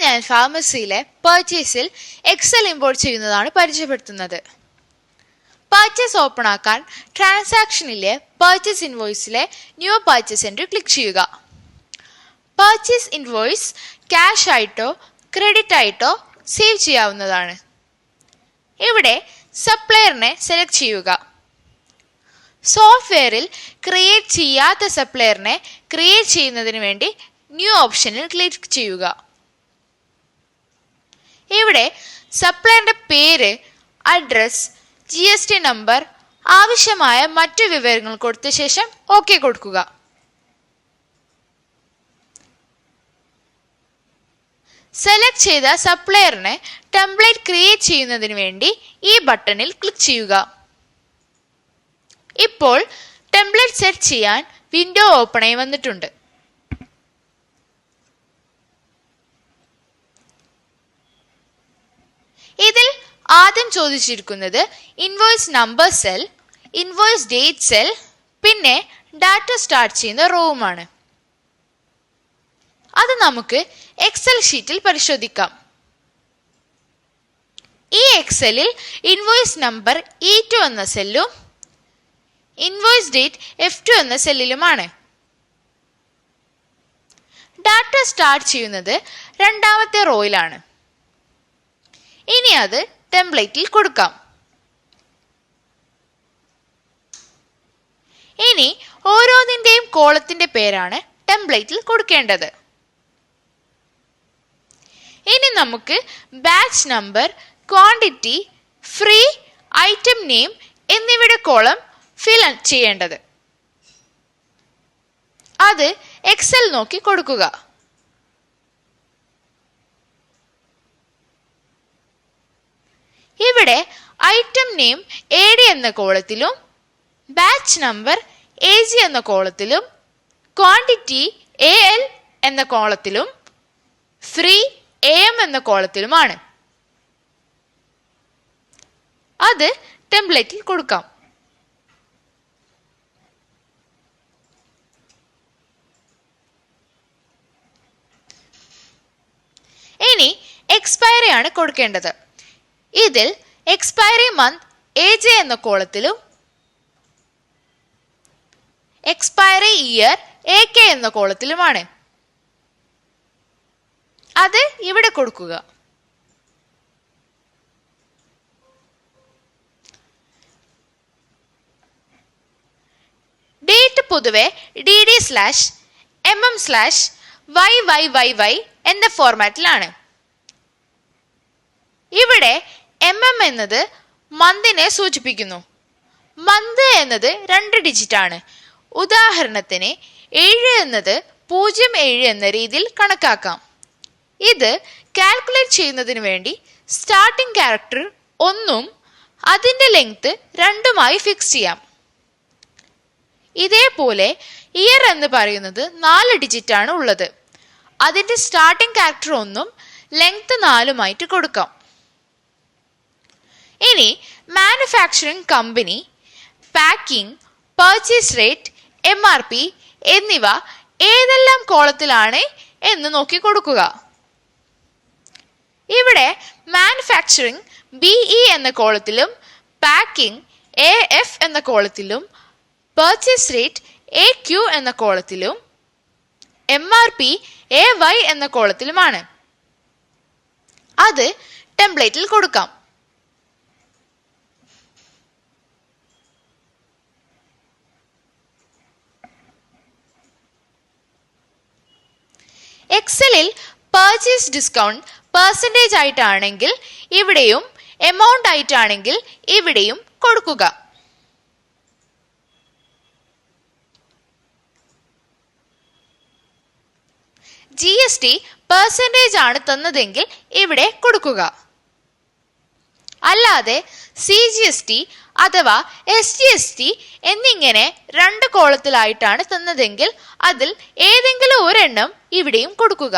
ഞാൻ ഫാർമസിയിലെ പർച്ചേസിൽ Excel import ചെയ്യുന്നതാണ് പരിചയപ്പെടുത്തുന്നത്. പർച്ചേസ് ഓപ്പൺ ആക്കാൻ ട്രാൻസാക്ഷനിലെ പർച്ചേസ് ഇൻവോയ്സിലെ ന്യൂ പർച്ചേസ് എൻട്രി ക്ലിക്ക് ചെയ്യുക. പർച്ചേസ് ഇൻവോയ്സ് ക്യാഷ് ആയിട്ടോ ക്രെഡിറ്റ് ആയിട്ടോ സേവ് ചെയ്യാവുന്നതാണ്. ഇവിടെ സപ്ലയറിനെ സെലക്ട് ചെയ്യുക. സോഫ്റ്റ്വെയറിൽ ക്രിയേറ്റ് ചെയ്യാത്ത സപ്ലയറിനെ ക്രിയേറ്റ് ചെയ്യുന്നതിന് വേണ്ടി ന്യൂ ഓപ്ഷനിൽ ക്ലിക്ക് ചെയ്യുക. ഇവിടെ സപ്ലയറിന്റെ പേര് address G S T number ആവശ്യമായ മറ്റു വിവരങ്ങൾ കൊടുത്ത ശേഷം ഓക്കെ കൊടുക്കുക. സെലക്ട് ചെയ്ത സപ്ലയറിനെ ടെംപ്ലേറ്റ് ക്രിയേറ്റ് ചെയ്യുന്നതിന് വേണ്ടി ഈ ബട്ടണിൽ ക്ലിക്ക് ചെയ്യുക. ഇപ്പോൾ ടെംപ്ലേറ്റ് സെറ്റ് ചെയ്യാൻ വിൻഡോ ഓപ്പണായി വന്നിട്ടുണ്ട് ഇതിൽ ആദ്യം ചോദിച്ചിരിക്കുന്നത് invoice number cell invoice date cell പിന്നെ ഡാറ്റ സ്റ്റാർട്ട് ചെയ്യുന്ന റോവുമാണ് അത് നമുക്ക് എക്സൽ ഷീറ്റിൽ പരിശോധിക്കാം. ഈ എക്സലിൽ ഇൻവോയ്സ് നമ്പർ ഇ ടു എന്ന സെല്ലും ഇൻവോയ്സ് ഡേറ്റ് എഫ് ടു എന്ന സെല്ലിലുമാണ് ഡാറ്റ സ്റ്റാർട്ട് ചെയ്യുന്നത് രണ്ടാമത്തെ റോയിലാണ് ഇനി അത് ടെംപ്ലേറ്റിൽ കൊടുക്കാം. ഇനി ഓരോന്നിന്റെയും കോളത്തിന്റെ പേരാണ് ടെംപ്ലേറ്റിൽ കൊടുക്കേണ്ടത്. ഇനി നമുക്ക് batch number quantity free item name എന്നിവയുടെ കോളം ഫിൽ ചെയ്യേണ്ടത്. അത് എക്സൽ നോക്കി കൊടുക്കുക. ഇവിടെ ഐറ്റം നെയിം എ ഡി എന്ന കോളത്തിലും ബാച്ച് നമ്പർ എ ജി എന്ന കോളത്തിലും ക്വാണ്ടിറ്റി എ എൽ എന്ന കോളത്തിലും ഫ്രീ എ എം എന്ന കോളത്തിലുമാണ്. അത് ടെംപ്ലേറ്റിൽ കൊടുക്കാം. ഇനി എക്സ്പയറി ആണ് കൊടുക്കേണ്ടത്. ഇതിൽ എക്സ്പയറി മന്ത് എ ജെ എന്ന കോളത്തിലും എക്സ്പയറി ഇയർ എ കെ എന്ന കോളത്തിലുമാണ്. അത് ഇവിടെ കൊടുക്കുക. ഡേറ്റ് പൊതുവെ D D slash M M slash Y Y Y Y എന്ന ഫോർമാറ്റിലാണ് ഇവിടെ എം എം എന്നത് മന്തിനെ സൂചിപ്പിക്കുന്നു. മന്ത് എന്നത് രണ്ട് ഡിജിറ്റ് ആണ്. ഉദാഹരണത്തിന് ഏഴ് എന്നത് പൂജ്യം ഏഴ് എന്ന രീതിയിൽ കണക്കാക്കാം. ഇത് കാൽക്കുലേറ്റ് ചെയ്യുന്നതിന് വേണ്ടി സ്റ്റാർട്ടിംഗ് ക്യാരക്ടർ ഒന്നും അതിന്റെ ലെങ്ത് രണ്ടുമായി ഫിക്സ് ചെയ്യാം. ഇതേപോലെ ഇയർ എന്ന് പറയുന്നത് നാല് ഡിജിറ്റ് ആണ് ഉള്ളത്. അതിന്റെ സ്റ്റാർട്ടിംഗ് ക്യാരക്ടർ ഒന്നും ലെങ്ത് നാലുമായിട്ട് കൊടുക്കാം. ഇനി manufacturing company packing purchase rate M R P എന്നിവ ഏതെല്ലാം കോളത്തിലാണ് എന്ന് നോക്കി കൊടുക്കുക ഇവിടെ മാനുഫാക്ചറിംഗ് ബിഇ എന്ന കോളത്തിലും പാക്കിംഗ് എ എഫ് എന്ന കോളത്തിലും പർച്ചേസ് റേറ്റ് എ ക്യു എന്ന കോളത്തിലും M R P A Y എന്ന കോളത്തിലുമാണ്. അത് ടെംപ്ലേറ്റിൽ കൊടുക്കാം. എക്സലിൽ പർച്ചേസ് ഡിസ്കൗണ്ട് പെർസെന്റേജ് ആയിട്ടാണെങ്കിൽ ഇവിടെയും എമൗണ്ട് ആയിട്ടാണെങ്കിൽ ഇവിടെയും കൊടുക്കുക. ജി എസ് ടി പെർസെന്റേജ് ആണ് തന്നതെങ്കിൽ ഇവിടെ കൊടുക്കുക. അല്ലാതെ സി ജി എസ് ടി അഥവാ എസ് ജി എസ് ടി എന്നിങ്ങനെ രണ്ട് കോളത്തിലായിട്ടാണ് തന്നതെങ്കിൽ അതിൽ ഏതെങ്കിലും ഒരെണ്ണം ഇവിടെയും കൊടുക്കുക.